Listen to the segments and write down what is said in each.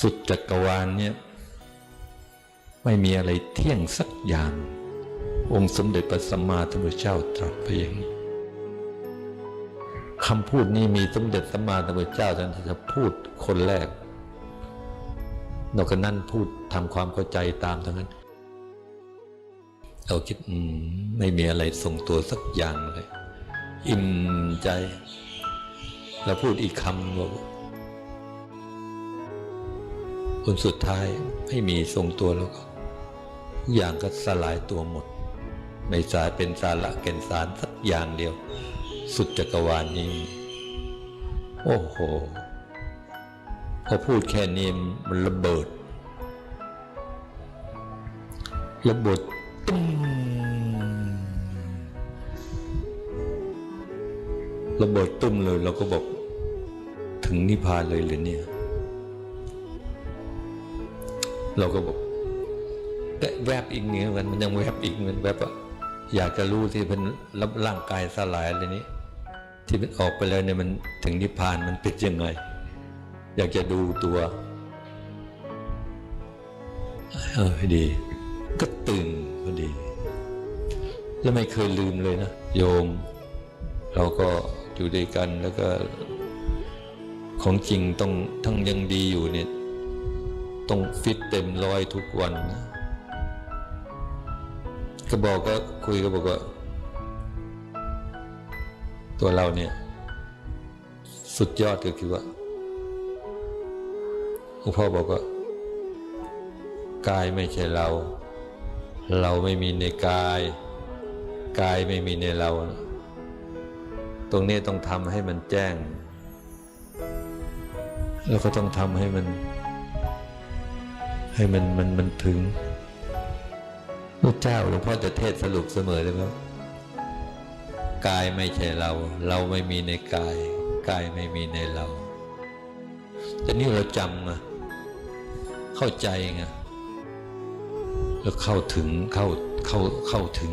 สุดจักรวาลเนี่ยไม่มีอะไรเที่ยงสักอย่าง องค์สมเด็จพระสัมมาสัมพุทธเจ้าตรัสไปอย่างนี้คำพูดนี้มีสมเด็จสัมมาสัมพุทธเจ้าท่านจะพูดคนแรก นอกจากนั้นพูดทำความเข้าใจตามทั้งนั้น เราคิดมไม่มีอะไรทรงตัวสักอย่างเลย อิ่มใจแล้วพูดอีกคำว่า คนสุดท้ายไม่มีทรงตัวแล้วก็ทุกอย่างก็สลายตัวหมด ไม่สายเป็นสาระแก่นสารสักอย่างเดียว สุดจักรวาลนี้ โอ้โหพอพูดแค่นี้มันระเบิด ระเบิดตุ้มระเบิดตุ้มเลยเราก็บอกถึงนิพพานเลยเลยเนี่ย เราก็บอกแต่แวบอีกเนี่ยมันมันยังแวบอีกมือนแวบอะอยากจะรู้ที่เป็นรับร่างกายสลายอะไรนี้ ที่มันออกไปแล้วเนี่ยมันถึงนิพพานมันเป็นยังไง อยากจะดูตัวเออดี ก็ตื่นพอดี แล้วไม่เคยลืมเลยนะโยม เราก็อยู่ด้วยกันแล้วก็ของจริงต้องทั้งยังดีอยู่เนี่ย ต้องฟิตเต็มร้อยทุกวันนะก็บอกก็คุยก็บอกว่า ตัวเราเนี่ย สุดยอดก็คือว่าหลวงพ่อบอกว่ากายไม่ใช่เรา เราไม่มีในกาย กายไม่มีในเรา ตรงนี้ต้องทำให้มันแจ้ง แล้วก็ต้องทำให้มัน ให้มันมันมันถึงพระเจ้าหลวงพ่อจะเทศน์สรุปเสมอเลยว่ากายไม่ใช่เรา เราไม่มีในกาย กายไม่มีในเราแต่นี่เราจำนะเข้าใจไงแล้วเข้าถึงเข้าเข้าเข้าถึง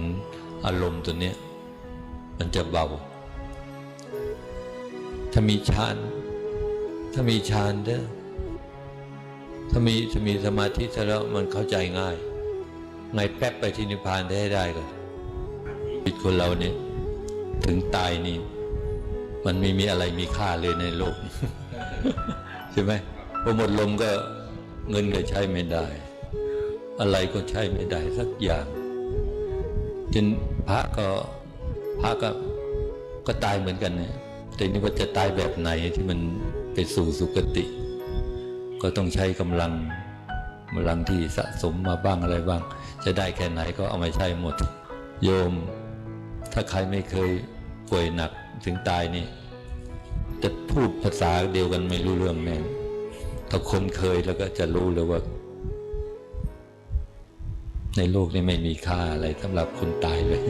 อารมณ์ตัวเนี้ยมันจะเบา ถ้ามีฌานถ้ามีฌานเด้อ ถ้ามีถ้ามีสมาธิแล้วมันเข้าใจง่ายไงแป๊บไปที่นิพพานได้ให้ได้ก่อนชีวิตคนเราเนี่ยถึงตายนี่ มันไม่มีอะไรมีค่าเลยในโลกใช่ไหมพอหมดลมก็เงินก็ใช้ไม่ได้ อะไรก็ใช้ไม่ได้สักอย่างจนพระก็พระก็ก็ตายเหมือนกันเนี่ยแต่นี่ว่าจะตายแบบไหนที่มันไปสู่สุคติ ก็ต้องใช้กำลังกำลังที่สะสมมาบ้างอะไรบ้าง จะได้แค่ไหนก็เอามาใช้หมด โยม ถ้าใครไม่เคยป่วยหนักถึงตายนี่จะพูดภาษาเดียวกันไม่รู้เรื่องแน่ถ้าคนเคยแล้วก็จะรู้เลยว่า ในโลกนี้ไม่มีค่าอะไรสำหรับคนตายเลย